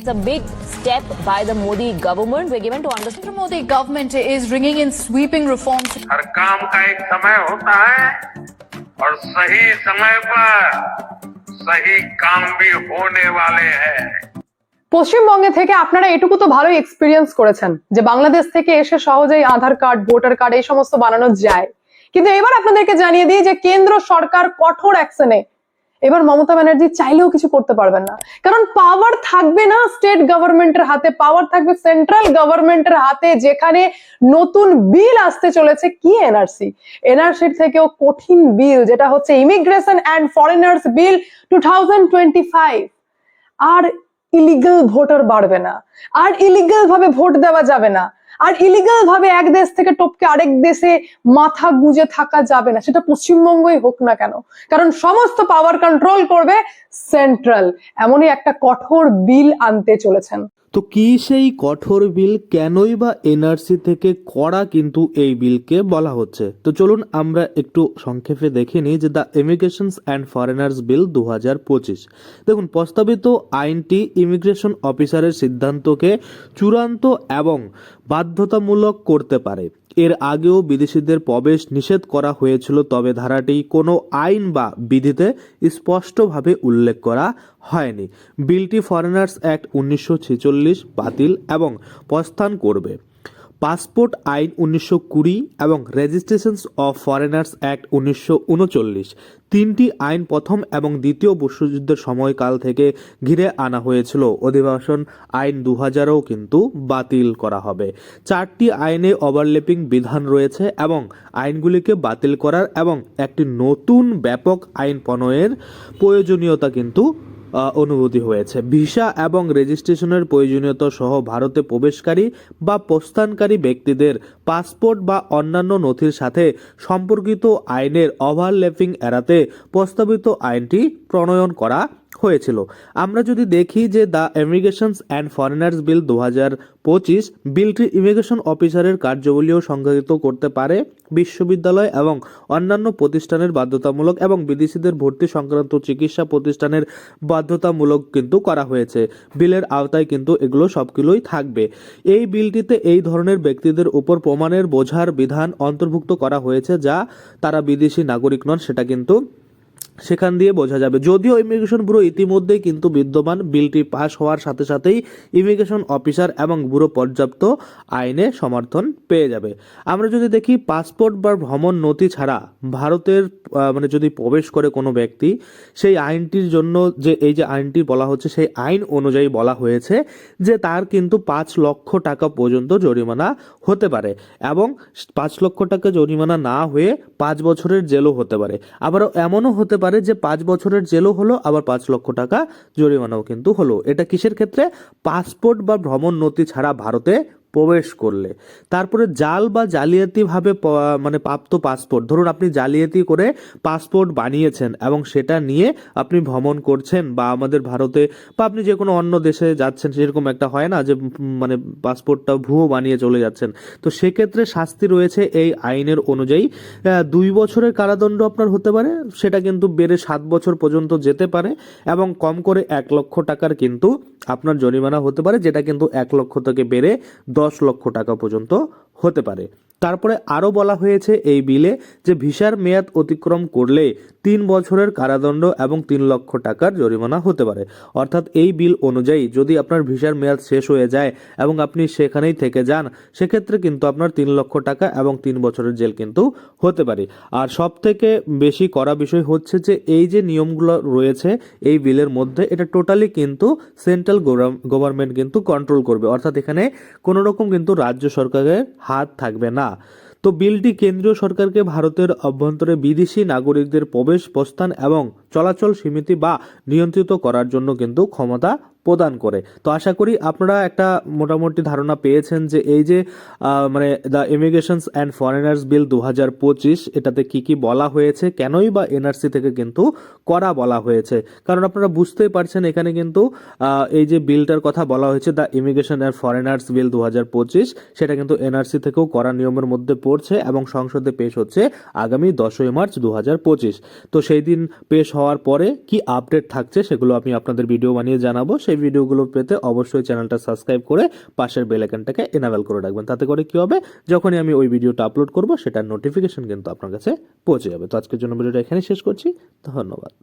It's a big step by the Modi government. We're given to understand. Narendra Modi government is bringing in sweeping reforms हर काम का एक समय होता है और सही समय पर सही काम भी होने वाले हैं পশ্চিমবঙ্গে থেকে আপনারা এটুকু তো ভালোই এক্সপিরিয়েন্স করেছেন যে বাংলাদেশ থেকে এসে সহজেই আধার কার্ড ভোটার কার্ড এই সমস্ত বানানো যায় কিন্তু এবার আপনাদেরকে জানিয়ে দিই যে কেন্দ্র সরকার কঠোর অ্যাকশনে এবার মমতা ব্যানার্জি চাইলেও কিছু করতে পারবেন না। কারণ পাওয়ার থাকবে না স্টেট গভর্নমেন্টের হাতে পাওয়ার থাকবে সেন্ট্রাল গভর্নমেন্টের হাতে, যেখানে নতুন বিল আসতে চলেছে। কি এনআরসি এনআরসির থেকেও কঠিন বিল যেটা হচ্ছে immigration and foreigners bill two R illegal voter বাড়বে না। আর ইলিগাল ভাবে ভোট দেওয়া যাবে না। আর ইলিগাল ভাবে এক দেশ থেকে টপকে আরেক দেশে মাথা গুঁজে থাকা যাবে না। সেটা পশ্চিমবঙ্গই হোক না কেন। কারণ সমস্ত পাওয়ার কন্ট্রোল করবে সেন্ট্রাল এমনই একটা কঠোর বিল আনতে চলেছেন। তো কি সেই কঠোর বিল কেনই বা এনআরসি থেকে করা কিন্তু এই বিলকে বলা হচ্ছে? তো চলুন আমরা একটু সংক্ষেপে দেখে নিই যে the immigrations and foreigners bill দু হাজার পঁচিশ। দেখুন, প্রস্তাবিত আইনটি ইমিগ্রেশন অফিসারের সিদ্ধান্তকে চূড়ান্ত এবং বাধ্যতামূলক করতে পারে। এর আগেও বিদেশিদের প্রবেশ নিষেধ করা হয়েছিল, তবে ধারাটি কোনো আইন বা বিধিতে স্পষ্টভাবে উল্লেখ করা হয়নি। বিলটি ফরেনার্স অ্যাক্ট উনিশশো ছেচল্লিশ বাতিল এবং প্রস্থান করবে। পাসপোর্ট আইন উনিশশো কুড়ি এবং রেজিস্ট্রেশনস অফ ফরেনার্স অ্যাক্ট উনিশশো উনচল্লিশ। তিনটি আইন প্রথম এবং দ্বিতীয় বিশ্বযুদ্ধের সময়কাল থেকে ঘিরে আনা হয়েছিল। অধিবাসন আইন দু হাজারও কিন্তু বাতিল করা হবে। চারটি আইনে ওভারলেপিং বিধান রয়েছে এবং আইনগুলিকে বাতিল করার এবং একটি নতুন ব্যাপক আইন প্রণয়ের প্রয়োজনীয়তা কিন্তু আহ, অনুভূতি হয়েছে। ভিসা এবং রেজিস্ট্রেশনের প্রয়োজনীয়তা সহ ভারতে প্রবেশকারী বা প্রস্থানকারী ব্যক্তিদের পাসপোর্ট বা অন্যান্য নথির সাথে সম্পর্কিত আইনের ওভারল্যাপিং এড়াতে প্রস্তাবিত আইনটি প্রণয়ন করা হয়েছিল। আমরা যদি দেখি যে the immigrations and foreigners bill দু হাজার পঁচিশ, বিলটি ইমিগ্রেশন অফিসারের কার্যাবলীও সংজ্ঞায়িত করতে পারে। বিশ্ববিদ্যালয় এবং অন্যান্য প্রতিষ্ঠানের বাধ্যতামূলক এবং বিদেশিদের ভর্তি সংক্রান্ত চিকিৎসা প্রতিষ্ঠানের বাধ্যতামূলক কিন্তু করা হয়েছে। বিলের আওতায় কিন্তু এগুলো সবগুলোই থাকবে। এই বিলটিতে এই ধরনের ব্যক্তিদের উপর প্রমাণের বোঝার বিধান অন্তর্ভুক্ত করা হয়েছে যা তারা বিদেশি নাগরিক নন, সেটা কিন্তু সেখান দিয়ে বোঝা যাবে। যদিও ইমিগ্রেশন ব্যুরো ইতিমধ্যেই কিন্তু বিদ্যমান বিলটি পাশ হওয়ার সাথে সাথেই ইমিগ্রেশন অফিসার এবং ব্যুরো পর্যাপ্ত আইনে সমর্থন পেয়ে যাবে। আমরা যদি দেখি, পাসপোর্ট বা ভ্রমণ নথি ছাড়া ভারতের মানে যদি প্রবেশ করে কোনো ব্যক্তি, সেই আইনটির জন্য যে, এই যে আইনটি বলা হচ্ছে, সেই আইন অনুযায়ী বলা হয়েছে যে তার কিন্তু পাঁচ লক্ষ টাকা পর্যন্ত জরিমানা হতে পারে এবং পাঁচ লক্ষ টাকা জরিমানা না হয়ে পাঁচ বছরের জেলও হতে পারে। আবারও এমনও হতে পারে যে পাঁচ বছরের জেলও হলো, আবার পাঁচ লক্ষ টাকা জরিমানাও কিন্তু হলো। এটা কিসের ক্ষেত্রে? পাসপোর্ট বা ভ্রমণ নথি ছাড়া ভারতে প্রবেশ করলে। তারপরে জাল বা জালিয়াতিভাবে মানে প্রাপ্ত পাসপোর্ট ধরুন আপনি জালিয়াতি করে পাসপোর্ট বানিয়েছেন এবং সেটা নিয়ে আপনি ভ্রমণ করছেন বা আমাদের ভারতে বা আপনি যে কোনো অন্য দেশে যাচ্ছেন, সেরকম একটা হয় না যে মানে পাসপোর্টটা ভুয়ো বানিয়ে চলে যাচ্ছেন। তো সেক্ষেত্রে শাস্তি রয়েছে এই আইনের অনুযায়ী। দুই বছরের কারাদণ্ড আপনার হতে পারে, সেটা কিন্তু বেড়ে সাত বছর পর্যন্ত যেতে পারে এবং কম করে এক লক্ষ টাকার কিন্তু আপনার জরিমানা হতে পারে, যেটা কিন্তু এক লক্ষ থেকে বেড়ে দশ লক্ষ টাকা পর্যন্ত হতে পারে। তারপরে আরও বলা হয়েছে এই বিলে যে ভিসার মেয়াদ অতিক্রম করলে তিন বছরের কারাদণ্ড এবং তিন লক্ষ টাকার জরিমানা হতে পারে। অর্থাৎ এই বিল অনুযায়ী যদি আপনার ভিসার মেয়াদ শেষ হয়ে যায় এবং আপনি সেখানেই থেকে যান, সেক্ষেত্রে কিন্তু আপনার তিন লক্ষ টাকা এবং তিন বছরের জেল কিন্তু হতে পারে। আর সব থেকে বেশি করা বিষয় হচ্ছে যে এই যে নিয়মগুলো রয়েছে এই বিলের মধ্যে, এটা টোটালি কিন্তু সেন্ট্রাল গভর্নমেন্ট কিন্তু কন্ট্রোল করবে। অর্থাৎ এখানে কোনো রকম কিন্তু রাজ্য সরকারের হাত থাকবে না। তো বিলটি কেন্দ্রীয় সরকারকে ভারতের অভ্যন্তরে বিদেশি নাগরিকদের প্রবেশ প্রস্থান এবং চলাচল সীমিত বা নিয়ন্ত্রিত করার জন্য কিন্তু ক্ষমতা প্রদান করে। তো আশা করি আপনারা একটা মোটামুটি ধারণা পেয়েছেন যে এই যে মানে the immigrations and foreigners bill দু হাজার পঁচিশ, এটাতে কি কি বলা হয়েছে, কেনই বা এনআরসি থেকে কিন্তু করা বলা হয়েছে। কারণ আপনারা বুঝতেই পারছেন এখানে কিন্তু এই যে বিলটার কথা বলা হয়েছে the immigration and foreigners bill দু হাজার পঁচিশ, সেটা কিন্তু এনআরসি থেকেও করা নিয়মের মধ্যে পড়ছে এবং সংসদে পেশ হচ্ছে আগামী দশই মার্চ দু হাজার পঁচিশ। তো সেই দিন পেশ হওয়ার পরে কি আপডেট থাকছে সেগুলো আমি আপনাদের ভিডিও বানিয়ে জানাব সেই ভিডিওগুলো পেতে অবশ্যই চ্যানেলটা সাবস্ক্রাইব করে পাশের বেলাইকানটাকে এনাবেল করে রাখবেন। তাতে করে কি হবে? যখনই আমি ওই ভিডিওটা আপলোড করব, সেটার নোটিফিকেশন কিন্তু আপনার কাছে পৌঁছে যাবে। তো আজকের জন্য ভিডিওটা এখানে শেষ করছি। ধন্যবাদ।